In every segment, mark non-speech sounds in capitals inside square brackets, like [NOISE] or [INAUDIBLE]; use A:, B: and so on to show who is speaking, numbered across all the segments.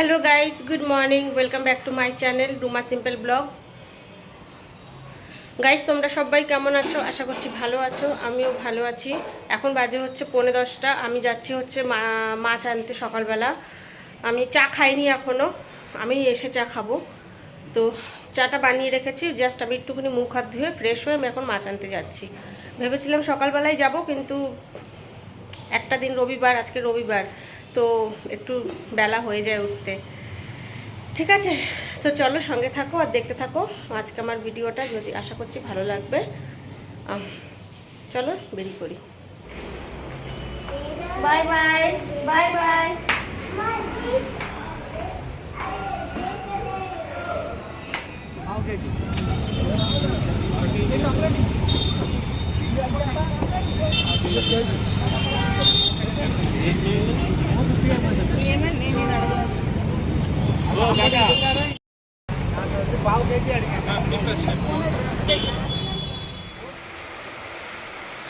A: Hello guys good morning welcome back to my channel ডুমা simple vlog guys তোমরা সবাই কেমন আছো? আশা করছি ভালো আছো। আমিও ভালো আছি। এখন বাজে হচ্ছে পৌনে দশটা। আমি যাচ্ছি হচ্ছে মাছ আনতে সকালবেলা। আমি চা খাইনি এখনও আমি এসে চা খাব। তো চাটা বানিয়ে রেখেছি। জাস্ট আমি একটুখানি মুখ হাত ধুয়ে ফ্রেশ হয়ে আমি এখন মাছ আনতে যাচ্ছি। ভেবেছিলাম সকালবেলায় যাব, কিন্তু একটা দিন রবিবার, আজকে রবিবার। তো একটু বেলা হয়ে যায় উঠতে। ঠিক আছে তো চলো সঙ্গে থাকো আর দেখতে থাকো। আজকে আমার ভিডিওটা যদি আশা করছি ভালো লাগবে চলো বেরি করি
B: bye bye bye bye.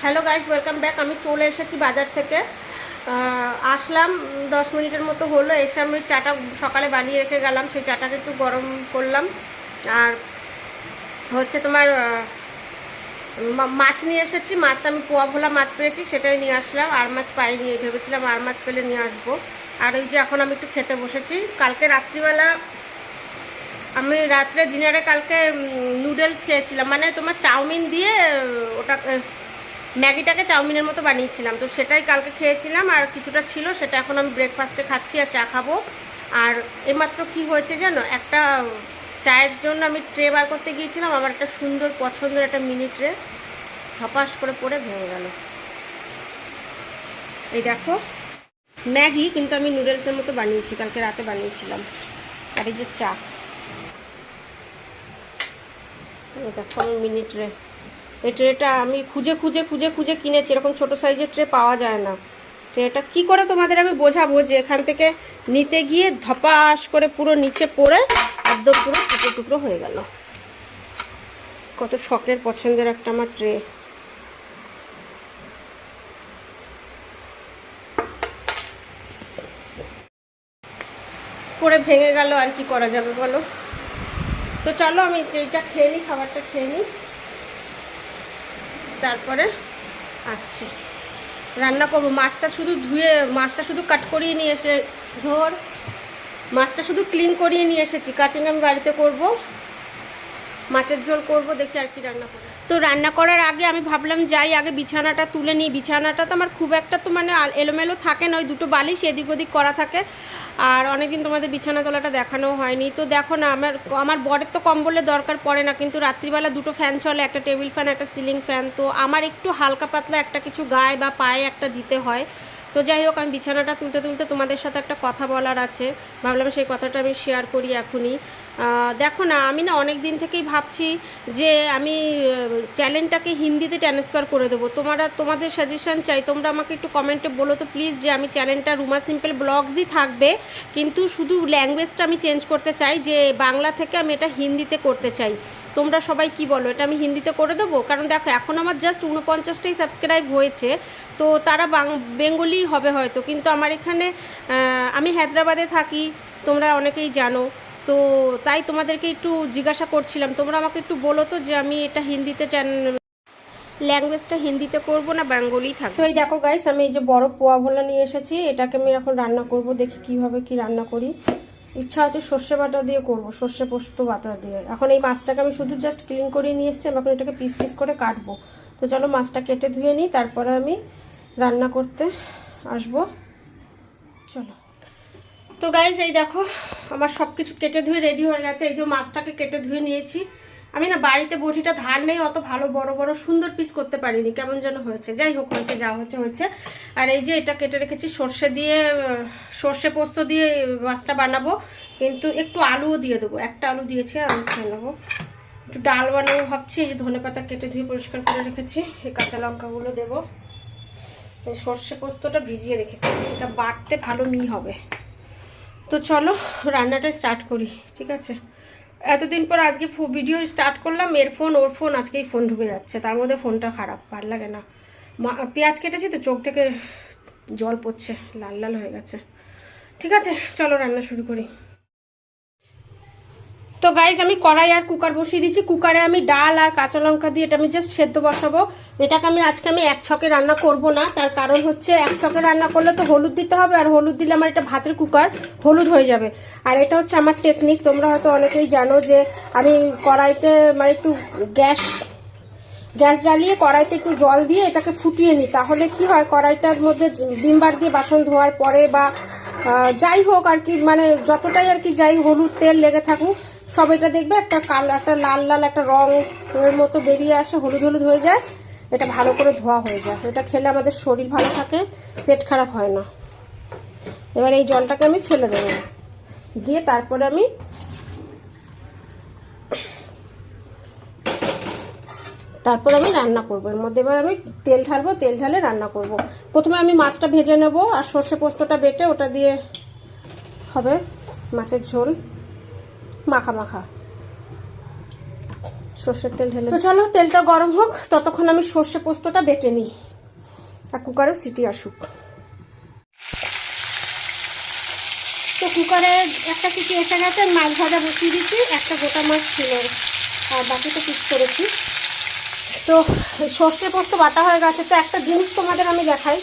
A: Hello guys welcome back আমি চলে এসেছি বাজার থেকে। আসলাম, দশ মিনিটের মতো হলো। এসে আমি চাটা সকালে বানিয়ে রেখে গেলাম। সেই চাটাকে একটু গরম করলাম। আর হচ্ছে তোমার মাছ নিয়ে এসেছি, মাছ আমি পোয়া ভোলা মাছ পেয়েছি, সেটাই নিয়ে আসলাম। আর মাছ পাইনি ভেবেছিলাম আর মাছ পেলে নিয়ে আসব। আর ওই যে এখন আমি একটু খেতে বসেছি। কালকে রাত্রিবেলা আমি রাত্রে ডিনারে কালকে নুডলস খেয়েছিলাম। মানে তোমার চাউমিন দিয়ে ওটা ম্যাগিটাকে চাউমিনের মতো বানিয়েছিলাম। তো সেটাই কালকে খেয়েছিলাম। আর কিছুটা ছিল, সেটা এখন আমি ব্রেকফাস্টে খাচ্ছি আর চা খাব। আর এইমাত্র কি হয়েছে জানো? একটা চায়ের জন্য আমি ট্রে বার করতে গিয়েছিলাম। আমার একটা সুন্দর পছন্দের একটা মিনি ট্রে। হপাস করে পড়ে ভেঙে গেল। এই দেখো। ম্যাগি কিন্তু আমি নুডলসের মতো বানিয়েছি, কালকে রাতে বানিয়েছিলাম। আর এই যে চা। দেখো আমি মিনি ট্রে। এই ট্রেটা আমি খুঁজে খুঁজে খুঁজে খুঁজে কিনেছি। এরকম ছোট সাইজের ট্রে পাওয়া যায় না। ট্রেটা কি করে তোমাদের আমি বোঝাবো যে এখান থেকে নিতে গিয়ে ধপাস করে পুরো নিচে পড়ে একদম পুরো টুকরো টুকরো হয়ে গেল। কত শখের পছন্দের একটা আমার ট্রে পরে ভেঙে গেল, আর কি করা যাবে বলো? তো চলো আমি যেটা খেয়ে নিই, খাবারটা খেয়ে নিই। তারপরে আসছি। রান্না করব। মাছটা শুধু ধুয়ে, মাছটা শুধু কাট করিয়ে নিয়ে এসে, ধর। মাছটা শুধু ক্লিন করিয়ে নিয়ে এসেছি। কাটিং আমি বাড়িতে করব। মাছের ঝোল করব, দেখি আর কি রান্না করব তো রান্না করার আগে আমি ভাবলাম যাই, আগে বিছানাটা তুলে নিই। বিছানাটা তো আমার খুব একটা তো মানে এলোমেলো থাকে না, ওই দুটো বালিশ এদিক ওদিক করা থাকে। আর অনেকদিন তোমাদের বিছানা তোলাটা দেখানো হয়নি। তো দেখো না, আমার আমার বরের তো কম্বলের দরকার পড়ে না, কিন্তু রাত্রিবেলা দুটো ফ্যান চলে, একটা টেবিল ফ্যান একটা সিলিং ফ্যান তো আমার একটু হালকা পাতলা একটা কিছু গায়ে বা পায়ে একটা দিতে হয়। তো যাই হোক, আমি বিছানাটা তুলতে তুলতে তোমাদের সাথে একটা কথা বলার আছে। ভাবলাম সেই কথাটা আমি শেয়ার করি এখনই। দেখো না, আমি না অনেক দিন থেকেই ভাবছি যে আমি চ্যানেলটাকে হিন্দিতে ট্রান্সফার করে দেবো। তোমরা, তোমাদের সাজেশন চাই, তোমরা আমাকে একটু কমেন্টে বলো তো প্লিজ যে আমি চ্যানেলটা রুমা সিম্পল ব্লগসই থাকবে, কিন্তু শুধু ল্যাঙ্গুয়েজটা আমি চেঞ্জ করতে চাই যে বাংলা থেকে আমি এটা হিন্দিতে করতে চাই। তোমরা সবাই কি বলো? এটা আমি হিন্দিতে করে দেবো? কারণ দেখো, এখন আমার জাস্ট উনপঞ্চাশটাই সাবস্ক্রাইব হয়েছে, তো তারা বেঙ্গলি হবে হয়তো, কিন্তু আমার এখানে আমি হায়দ্রাবাদে থাকি, তোমরা অনেকেই জানো, তো তাই তোমাদেরকে একটু জিজ্ঞাসা করছিলাম। তোমরা আমাকে একটু বলো তো যে আমি এটা হিন্দিতে ল্যাঙ্গুয়েজটা হিন্দিতে করব না বেঙ্গলি থাকবে? তো এই দেখো গাইস আমি এই যে বড় পোয়া ভোলা নিয়ে এসেছি, এটাকে আমি এখন রান্না করব, দেখি কীভাবে কি রান্না করি। ইচ্ছা আছে সর্ষে বাটা দিয়ে করব, সর্ষে পোস্ত বাটা দিয়ে। এখন এই মাছটাকে আমি শুধু জাস্ট ক্লিন করে নিয়ে এসেছি এখন এটাকে পিস পিস করে কাটবো। তো চলো মাছটা কেটে ধুয়ে নিই, তারপরে আমি রান্না করতে আসব। চলো। তো গাইজ এই দেখো, আমার সব কিছু কেটে ধুয়ে রেডি হয়ে গেছে। এই যে মাছটাকে কেটে ধুয়ে নিয়েছি আমি না বাড়িতে বটিটা ধার নেই, অত ভালো বড় বড় সুন্দর পিস করতে পারিনি, কেমন যেন হয়েছে। যাই হোক, হয়েছে, যা হয়েছে হয়েছে। আর এই যে এটা কেটে রেখেছি, সর্ষে দিয়ে, সর্ষে পোস্ত দিয়ে মাছটা বানাবো, কিন্তু একটু আলুও দিয়ে দেবো। একটা আলু দিয়েছি আমি খেয়ে নেব। একটু ডাল বানাবো ভাবছি, এই যে ধনে পাতা কেটে ধুয়ে পরিষ্কার করে রেখেছি, এই কাঁচা লঙ্কাগুলো দেবো। সর্ষে পোস্তটা ভিজিয়ে রেখেছি, এটা বাটতে ভালো মি হবে। তো চলো, রান্নাটা স্টার্ট করি, ঠিক আছে? এতদিন পর আজকে ভিডিও স্টার্ট করলাম, এর ফোন ওর ফোন আজকেই ফোন ঢুকে যাচ্ছে। তার মধ্যে ফোনটা খারাপ, ভালো লাগে না। পেঁয়াজ কেটেছি তো, চোখ থেকে জল পড়ছে, লাল লাল হয়ে গেছে। ঠিক আছে, চলো রান্না শুরু করি। তো গাইজ আমি কড়াই আর কুকার বসিয়ে দিচ্ছি। কুকারে আমি ডাল আর কাঁচা লঙ্কা দিয়ে এটা আমি জাস্ট সেদ্ধ বসাবো। এটাকে আমি আজকে আমি এক ছকে রান্না করব না। তার কারণ হচ্ছে এক ছকে রান্না করলে তো হলুদ দিতে হবে, আর হলুদ দিলে আমার এটা ভাতের কুকার হলুদ হয়ে যাবে। আর এটা হচ্ছে আমার টেকনিক তোমরা হয়তো অনেকেই জানো যে আমি কড়াইতে মানে একটু গ্যাস গ্যাস জ্বালিয়ে কড়াইতে একটু জল দিয়ে এটাকে ফুটিয়ে নিই। তাহলে কি হয়, কড়াইটার মধ্যে বিমবার দিয়ে বাসন ধোয়ার পরে বা যাই হোক আর কি মানে যতটাই আর কি যাই হলুদ তেল লেগে থাকুক সব এটা দেখবে, একটা কালো, একটা লাল লাল, একটা রং এর মতো বেরিয়ে আসে, হলুদ হলুদ হয়ে যায়। এটা ভালো করে ধোয়া হয়ে যায়। এটা খেলে আমাদের শরীর ভালো থাকে, পেট খারাপ হয় না। এবার এই জলটাকে আমি ফেলে দেবো। দিয়ে তারপরে আমি তারপর আমি রান্না করব। এর মধ্যে এবার আমি তেল ঢালবো, তেল ঢালে রান্না করব। প্রথমে আমি মাছটা ভেজে নেব, আর সর্ষে পোস্তটা বেটে ওটা দিয়ে হবে মাছের ঝোল। মাখা মাখা। সর্ষের তেল ঢেলে তো চলো তেলটা গরম হোক ততক্ষণ আমি সর্ষে পোস্তটা বেটে নিই। আর কুকারেও সিটি আসুক। তো কুকারে একটা সিটি এসে গেছে মাছ ভাজা বসিয়ে দিচ্ছি একটা গোটা মাছ ছিল। আর বাকিটা পিস করেছি। তো সর্ষে পোস্ত বাটা হয়ে গেছে। তো একটা জিনিস তোমাদের আমি দেখাই।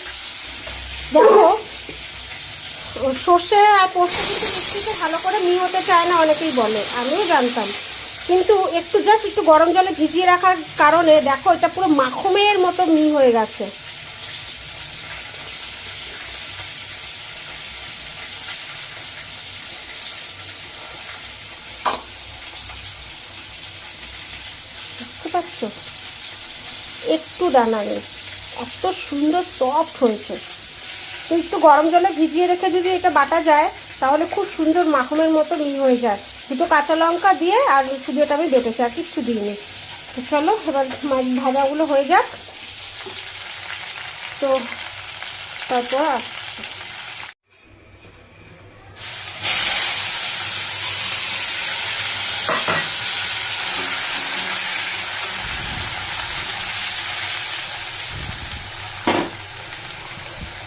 A: দেখো সর্ষে আর পোস্ত কিন্তু মিষ্টিতে ভালো করে মি হতে চায় না, অনেকেই বলে। আমিও জানতাম। কিন্তু একটু জাস্ট একটু গরম জলে ভিজিয়ে রাখার কারণে, দেখো, এটা পুরো মাখমের মতো মি হয়ে গেছে। বুঝতে পারছ? একটু দানা নেই। এত সুন্দর সফট হয়েছে। তো একটু গরম জলে ভিজিয়ে রেখে যদি এটা বাটা যায়, তাহলে খুব সুন্দর মাখনের মতো মিহি হয়ে যায়। দুটো কাঁচা লঙ্কা দিয়ে আর শুধু এটা আমি বেটেছি, আর কিচ্ছু দিইনি। তো চলো, এবার ভাজাগুলো হয়ে যাক। তো তারপর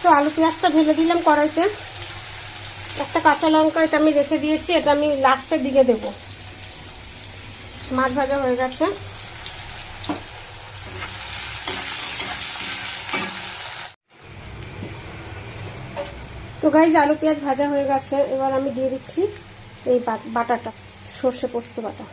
A: তো আলু পেঁয়াজটা ভেজে দিলাম কড়াইতে। একটা কাঁচা লঙ্কা এটা আমি রেখে দিয়েছি, এটা আমি লাস্টের দিকে দেব। মাছ ভাজা হয়ে গেছে। তো গাইজ আলু পেঁয়াজ ভাজা হয়ে গেছে। এবার আমি দিয়ে দিচ্ছি এই বাটাটা, সর্ষে পোস্ত বাটা।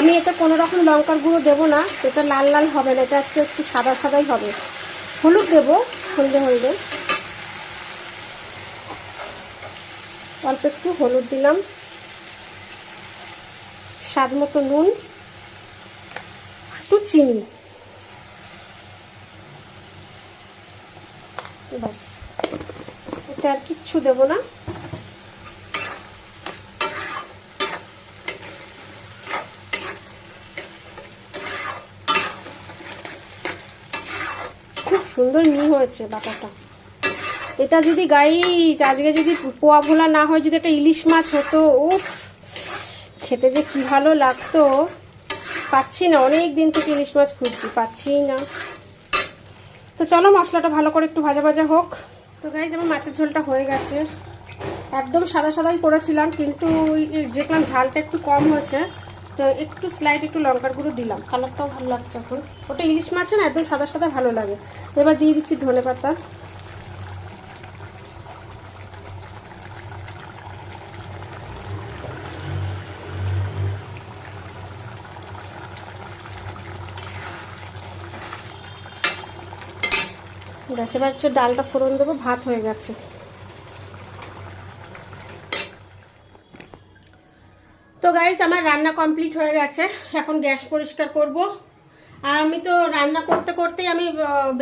A: আমি এতে কোনো রকম লঙ্কার গুঁড়ো দেবো না, এটা লাল লাল হবে না, এটা আজকে একটু সাদা সাদাই হবে। হলুদ দেবো, হলদে হলদে। অল্প একটু হলুদ দিলাম। স্বাদ মতো নুন, একটু চিনি। ব্যাস। এটা আর কিচ্ছু দেবো না। সুন্দর মি হয়েছে বাটাটা এটা যদি গাইস আজকে যদি পোয়া ভোলা না হয়, যদি একটা ইলিশ মাছ হতো ও খেতে যে কি ভালো লাগতো। পাচ্ছি না অনেক দিন থেকে ইলিশ মাছ খুঁজছি, পাচ্ছি না। তো চলো মশলাটা ভালো করে একটু ভাজা ভাজা হোক। তো গাইজ আমার মাছের ঝোলটা হয়ে গেছে। একদম সাদা সাদাই করেছিলাম, কিন্তু দেখলাম ঝালটা একটু কম হয়েছে। তো একটু স্লাইড একটু লঙ্কার গুঁড়ো দিলাম। কালারটাও ভালো লাগছে এখন। ওটা ইলিশ মাছ না, একদম সাদা সাদা ভালো লাগে। এবার দিয়ে দিচ্ছি ধনে পাতা। ব্যাস, এবার ডালটা ফোড়ন দেবো, ভাত হয়ে গেছে। গাইজ আমার রান্না কমপ্লিট হয়ে গেছে। এখন গ্যাস পরিষ্কার করব। আর আমি তো রান্না করতে করতেই আমি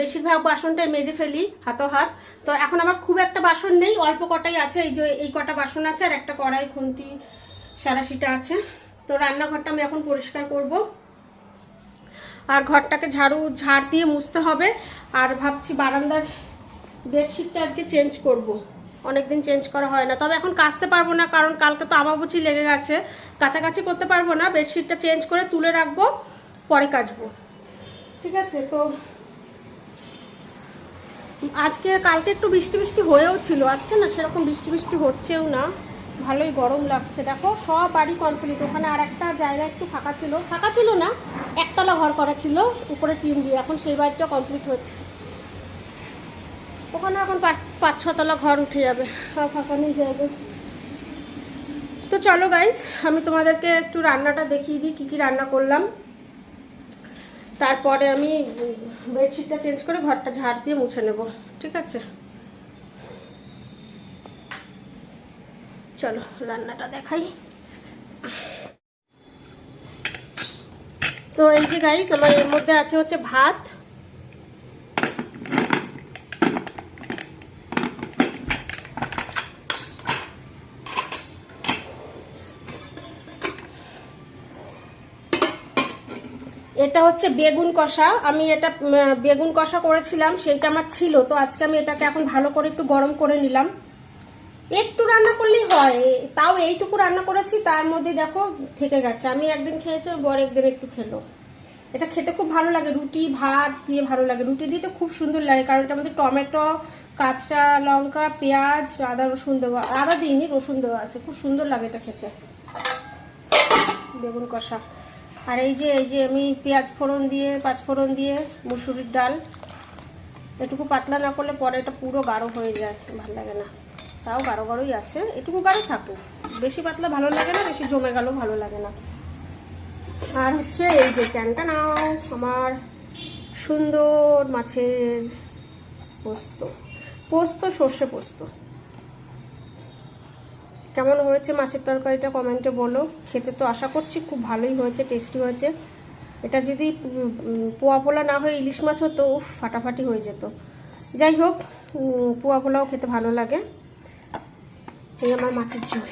A: বেশিরভাগ বাসনটাই মেজে ফেলি হাতো হাত তো এখন আমার খুব একটা বাসন নেই, অল্প কটাই আছে। এই যে, এই কটা বাসন আছে আর একটা কড়াই, খুন্তি সারাশিটা আছে। তো রান্নাঘরটা আমি এখন পরিষ্কার করব। আর ঘরটাকে ঝাড়ু, ঝাড় দিয়ে মুছতে হবে। আর ভাবছি বারান্দার বেডশিটটা আজকে চেঞ্জ করব। অনেকদিন চেঞ্জ করা হয় না। তবে এখন কাচতে পারব না, কারণ কালকে তো আমাবুচি লেগে গেছে। কাছাকাছি করতে পারব না বেডশিটটা চেঞ্জ করে তুলে রাখব, পরে কাচবো। ঠিক আছে, তো আজকে, কালকে একটু বৃষ্টি বৃষ্টি হয়েও ছিল। আজকে না সেরকম বৃষ্টি বৃষ্টি হচ্ছেও না। ভালোই গরম লাগছে। দেখো, সব বাড়ি কমপ্লিট ওখানে আর একটা জায়গা একটু ফাঁকা ছিল। ফাঁকা ছিল না, একতলা ঘর করা ছিল, উপরে টিন দিয়ে। এখন সেই বাড়িটা কমপ্লিট হচ্ছে। ওখানে এখন পাঁচ ছতলা ঘর উঠে যাবে। আর ফাঁকা যাবে তো চলো গাইস আমি তোমাদেরকে একটু রান্নাটা দেখিয়ে দিই, কী কী রান্না করলাম। তারপরে আমি বেডশিটটা চেঞ্জ করে ঘরটা ঝাড় দিয়ে মুছে নেব, ঠিক আছে? চলো রান্নাটা দেখাই। তো এই যে গাইস আমার এর মধ্যে আছে হচ্ছে ভাত। এটা হচ্ছে বেগুন কষা। আমি এটা বেগুন কষা করেছিলাম, সেইটা আমার ছিল। তো আজকে আমি এটাকে এখন ভালো করে একটু গরম করে নিলাম। একটু রান্না করলেই হয়। তাও এইটুকু রান্না করেছি, তার মধ্যে দেখো থেকে গেছে। আমি একদিন খেয়েছি বর একদিন একটু খেলো। এটা খেতে খুব ভালো লাগে। রুটি, ভাত দিয়ে ভালো লাগে। রুটি দিয়ে তো খুব সুন্দর লাগে, কারণ এটার মধ্যে টমেটো, কাঁচা লঙ্কা, পেঁয়াজ, আদা, রসুন দেওয়া, আদা দিইনি, রসুন দেওয়া আছে। খুব সুন্দর লাগে এটা খেতে। বেগুন কষা। আর এই যে এই যে আমি পেঁয়াজ ফোড়ন দিয়ে, পাঁচ ফোড়ন দিয়ে মুসুরির ডাল। এটুকু পাতলা না করলে পরে এটা পুরো গাঢ় হয়ে যায়, ভালো লাগে না। তাও গাঢ় গাঢ়ই আছে, এটুকু গাঢ় থাকুক। বেশি পাতলা ভালো লাগে না, বেশি জমে গেলেও ভালো লাগে না। আর হচ্ছে এই যে ক্যানটা নাও, আমার সুন্দর মাছের পোস্ত। পোস্ত, সর্ষে পোস্ত। কেমন হয়েছে মাছের তরকারিটা কমেন্টে বলো। খেতে তো আশা করছি খুব ভালোই হয়েছে টেস্টি হয়েছে। এটা যদি পোয়া পোলা না হয়ে ইলিশ মাছ হতো ফাটাফাটি হয়ে যেত। যাই হোক পোয়া পোলাও খেতে ভালো লাগে। এই আমার মাছের ঝোল।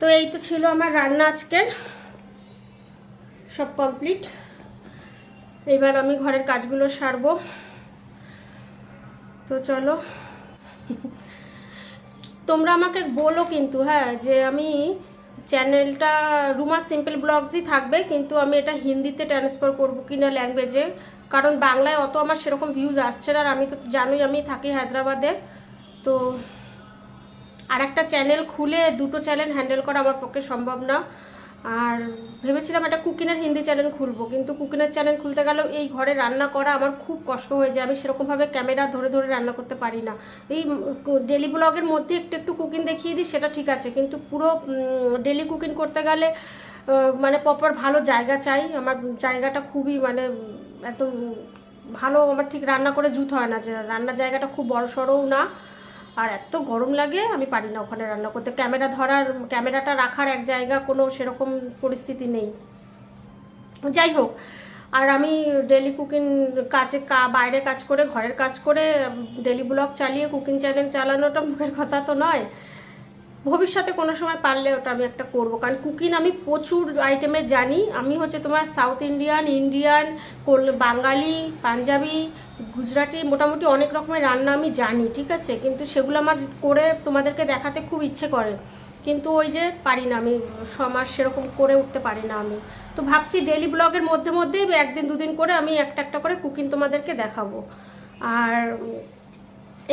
A: তো এই তো ছিল আমার রান্না আজকের। সব কমপ্লিট এবার আমি ঘরের কাজগুলো সারবো। তো চলো। তোমরা আমাকে বলো কিন্তু হ্যাঁ যে আমি চ্যানেলটা রুমা সিম্পল ব্লগসই থাকবে, কিন্তু আমি এটা হিন্দিতে ট্রান্সফার করব কি না ল্যাঙ্গুয়েজে কারণ বাংলায় অত আমার সেরকম ভিউজ আসছে না, আর আমি তো জানোই আমি থাকি হায়দ্রাবাদে। তো আর একটা চ্যানেল খুলে, দুটো চ্যানেল হ্যান্ডেল করা আমার পক্ষে সম্ভব না। আর ভেবেছিলাম একটা কুকিংয়ের হিন্দি চ্যানেল খুলবো, কিন্তু কুকিংয়ের চ্যানেল খুলতে গেলেও এই ঘরে রান্না করা আমার খুব কষ্ট হয়ে যায়। আমি সেরকমভাবে ক্যামেরা ধরে ধরে রান্না করতে পারি না। এই ডেলি ব্লগের মধ্যে একটু একটু কুকিং দেখিয়ে দিই, সেটা ঠিক আছে। কিন্তু পুরো ডেলি কুকিং করতে গেলে মানে প্রপার ভালো জায়গা চাই। আমার জায়গাটা খুবই মানে একদম ভালো, আমার ঠিক রান্না করে জুত হয় না যে, রান্নার জায়গাটা খুব বড় সড়ও না। আর এত গরম লাগে, আমি পারি না ওখানে রান্না করতে। ক্যামেরা ধরার, ক্যামেরাটা রাখার এক জায়গা কোনো সেরকম পরিস্থিতি নেই। যাই হোক, আর আমি ডেলি কুকিং কাজে বাইরে কাজ করে, ঘরের কাজ করে ডেলি ব্লগ চালিয়ে কুকিং চ্যানেল চালানোটা মুখের কথা তো নয়। ভবিষ্যতে কোনো সময় পারলে ওটা আমি একটা করব, কারণ কুকিং আমি প্রচুর আইটেমে জানি। আমি হচ্ছে তোমার south Indian Indian Bangali, Punjabi Gujarati মোটামুটি অনেক রকমের রান্না আমি জানি, ঠিক আছে? কিন্তু সেগুলো আমার করে তোমাদেরকে দেখাতে খুব ইচ্ছে করে। কিন্তু ওই যে পারি না আমি সমাজ সেরকম করে উঠতে পারি না আমি। তো ভাবছি ডেলি ব্লগের মধ্যে মধ্যেই একদিন দুদিন করে আমি একটা একটা করে কুকিং তোমাদেরকে দেখাবো। আর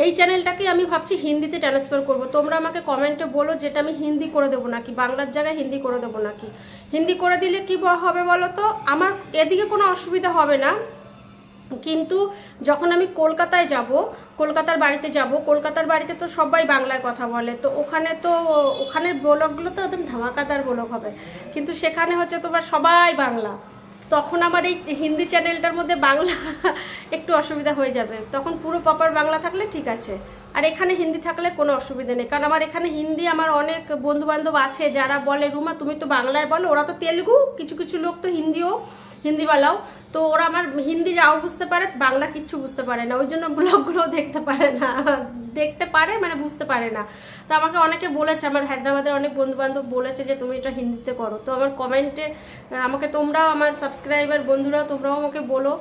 A: এই চ্যানেলটাকে আমি ভাবছি হিন্দিতে ট্রান্সফার করব। তোমরা আমাকে কমেন্টে বলো যেটা আমি হিন্দি করে দেবো নাকি, বাংলার জায়গায় হিন্দি করে দেবো নাকি? হিন্দি করে দিলে কি হবে বলো তো? আমার এদিকে কোনো অসুবিধা হবে না। কিন্তু যখন আমি কলকাতায় যাব, কলকাতার বাড়িতে যাব, কলকাতার বাড়িতে তো সবাই বাংলায় কথা বলে, তো ওখানে তো, ওখানের ব্লগগুলো তো একদম ধামাকাদার ব্লগ হবে। কিন্তু সেখানে হচ্ছে তোমার সবাই বাংলা। তখন আমার এই হিন্দি চ্যানেলটার মধ্যে বাংলা [LAUGHS] একটু অসুবিধা হয়ে যাবে। তখন পুরো প্রপার বাংলা থাকলে ঠিক আছে। আর এখানে হিন্দি থাকলে কোনো অসুবিধা নেই। কারণ আমার এখানে হিন্দি আমার অনেক বন্ধু বান্ধব আছে যারা বলে, রুমা, তুমি তো বাংলায় বলো। ওরা তো তেলুগু, কিছু কিছু লোক তো হিন্দিও, হিন্দিওয়ালাও। তো ওরা আমার হিন্দি যাও বুঝতে পারে, বাংলা কিচ্ছু বুঝতে পারে না। ওই জন্য ব্লগগুলো দেখতে পারে না। দেখতে পারে মানে বুঝতে পারে না। তো আমাকে অনেকে বলেছে, আমার হায়দ্রাবাদের অনেক বন্ধু বান্ধব বলেছে যে, তুমি এটা হিন্দিতে করো। তো আমার কমেন্টে, আমাকে তোমরাও, আমার সাবস্ক্রাইবার বন্ধুরাও, তোমরাও আমাকে বলো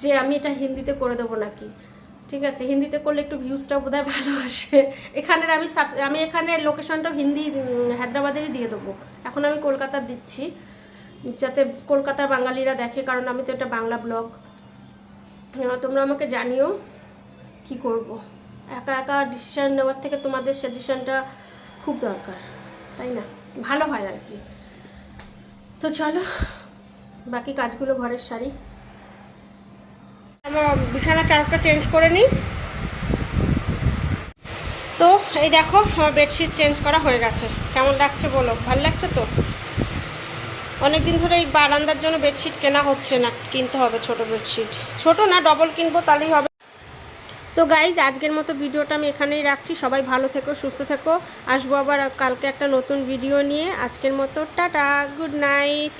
A: যে, আমি এটা হিন্দিতে করে দেবো নাকি? ঠিক আছে, হিন্দিতে করলে একটু ভিউজটাও বোধহয় ভালো আসে। এখানের আমি আমি এখানে লোকেশনটাও হিন্দি হায়দ্রাবাদেরই দিয়ে দেবো। এখন আমি কলকাতার দিচ্ছি, যাতে কলকাতার বাঙালিরা দেখে, কারণ আমি তো এটা বাংলা ব্লগ। তোমরা আমাকে জানিও কি করব। একা একা ডিসিশান নেওয়ার থেকে তোমাদের সাজেশনটা খুব দরকার, তাই না? ভালো হয় আর কি। তো চলো, বাকি কাজগুলো ঘরের আমার বিছানা চারটা চেঞ্জ করে নিই। তো এই দেখো, আমার বেডশিট চেঞ্জ করা হয়ে গেছে। কেমন লাগছে বলো? ভালো লাগছে তো? অনেক দিন ধরে এই বারান্দার জন্য বেডশিট কেনা হচ্ছে না, কিনতে হবে ছোট বেডশিট ছোট না ডবল কিনবো, তাহলেই হবে। তো গাইজ আজকের মতো ভিডিওটা আমি এখানেই রাখছি। সবাই ভালো থেকো, সুস্থ থেকো। আসব আবার কালকে একটা নতুন ভিডিও নিয়ে। আজকের মতো, টাটা গুড নাইট